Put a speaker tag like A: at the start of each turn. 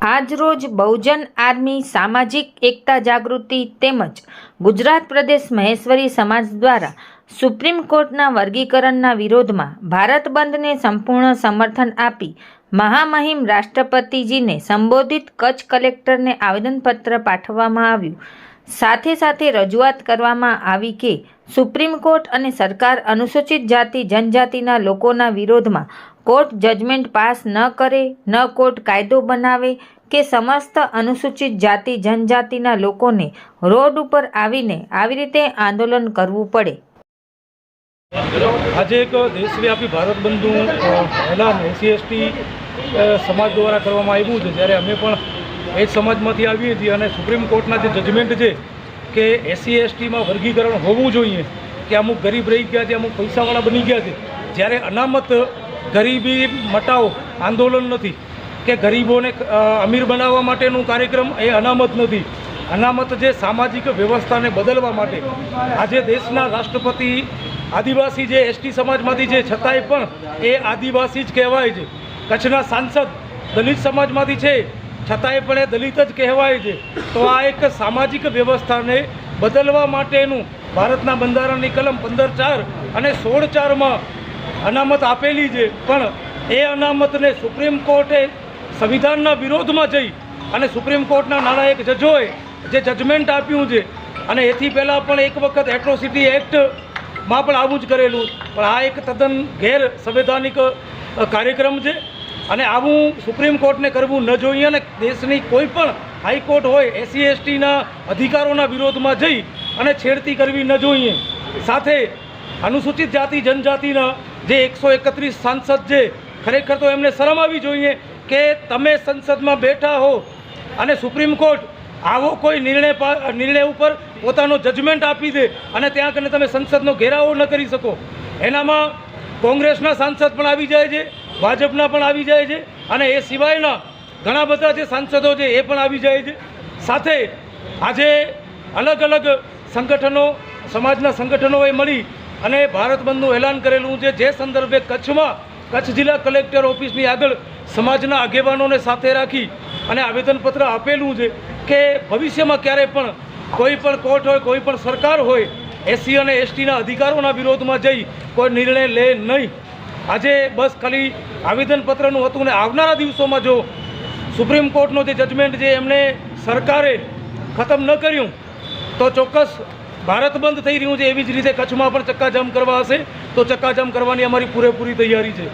A: આજરોજ બહુજન આર્મી સામાજિક એકતા જાગૃતિ તેમજ ગુજરાત પ્રદેશ મહેશ્વરી સમાજ દ્વારા સુપ્રીમ કોર્ટના વર્ગીકરણના વિરોધમાં ભારત બંધને સંપૂર્ણ સમર્થન આપી મહામહિમ રાષ્ટ્રપતિજીને સંબોધિત કચ્છ કલેક્ટરને આવેદનપત્ર પાઠવવામાં આવ્યું. સાથે સાથે રજૂઆત કરવામાં આવી કે સુપ્રીમ કોર્ટ અને સરકાર અનુસૂચિત જાતિ, જનજાતિના લોકોના વિરોધમાં કોર્ટ જજમેન્ટ પાસ ન કરે, ન કોર્ટ કાયદો બનાવે કે સમસ્ત અનુસૂચિત જાતિ, જનજાતિના લોકોને રોડ ઉપર આવીને આવી રીતે આંદોલન કરવું પડે.
B: આજે એક દેશવ્યાપી ભારત બંધનું એલાન એસસી એસટી સમાજ દ્વારા કરવામાં આવ્યું છે. જ્યારે અમે પણ એ જ સમાજમાંથી આવીએ છીએ અને સુપ્રીમ કોર્ટના જે જજમેન્ટ છે કે એસસી એસટીમાં વર્ગીકરણ હોવું જોઈએ કે અમુક ગરીબ રહી ગયા છે, અમુક પૈસાવાળા બની ગયા છે. જ્યારે અનામત ગરીબી મટાવો, આંદોલન નથી. કે ગરીબોને અમીર બનાવવા માટેનું કાર્યક્રમ એ અનામત નથી. અનામત જે સામાજિક વ્યવસ્થાને બદલવા માટે આજે દેશના રાષ્ટ્રપતિ આદિવાસી જે એસટી સમાજમાંથી છે, છતાંય પણ એ આદિવાસી જ કહેવાય છે. કચ્છના સાંસદ દલિત સમાજમાંથી છે છતાંય પણ એ દલિત જ કહેવાય છે. તો આ એક સામાજિક વ્યવસ્થાને બદલવા માટેનું ભારતના બંધારણની કલમ પંદર ચાર અને સોળ ચારમાં અનામત આપેલી છે. પણ એ અનામતને સુપ્રીમ કોર્ટે સંવિધાનના વિરોધમાં જઈ અને સુપ્રીમ કોર્ટના નાણાયક જજોએ જે જજમેન્ટ આપ્યું છે અને એથી પહેલાં પણ એક વખત એટ્રોસિટી એક્ટમાં પણ આવું જ કરેલું. પણ આ એક તદ્દન ગેર સંવૈધાનિક કાર્યક્રમ છે. અને આવું સુપ્રીમ કોર્ટને કરવું ન જોઈએ અને દેશની કોઈ પણ હાઈકોર્ટ હોય, એસસી, એસટીના અધિકારોના વિરોધમાં જઈ અને છેડતી કરવી ન જોઈએ. સાથે અનુસૂચિત જાતિ, જનજાતિના જે એકસો એકત્રીસ સાંસદ છે, ખરેખર તો એમને શરમ આવી જોઈએ કે તમે સંસદમાં બેઠા હો અને સુપ્રીમ કોર્ટ આવો કોઈ નિર્ણય નિર્ણય ઉપર પોતાનો જજમેન્ટ આપી દે અને ત્યાં કને તમે સંસદનો ઘેરાવો ન કરી શકો. એનામાં કોંગ્રેસના સાંસદ પણ આવી જાય છે ભાજપના પણ આવી જાય છે અને એ સિવાયના ઘણા બધા જે સાંસદો છે એ પણ આવી જાય છે. સાથે આજે અલગ અલગ સંગઠનો, સમાજના સંગઠનોએ મળી અને ભારત બંધનું એલાન કરેલું છે. જે સંદર્ભે કચ્છમાં, કચ્છ જિલ્લા કલેક્ટર ઓફિસની આગળ સમાજના આગેવાનોને સાથે રાખી અને આવેદનપત્ર આપેલું છે કે ભવિષ્યમાં ક્યારે પણ કોઈ પણ કોર્ટ હોય, કોઈ પણ સરકાર હોય એસસી અને એસટીના અધિકારોના વિરોધમાં જઈ કોઈ નિર્ણય લે નહીં. આજે બસ ખાલી આવેદનપત્રનું હતું ને આવનારા દિવસોમાં જો સુપ્રીમ કોર્ટનો જે જજમેન્ટ જે એમણે સરકારે ખતમ ન કર્યું, તો ચોક્કસ ભારત બંધ થઈ રહ્યું છે એવી જ રીતે કચ્છમાં પણ ચક્કાજામ કરવા હશે. તો ચક્કાજામ કરવાની અમારી પૂરેપૂરી તૈયારી છે.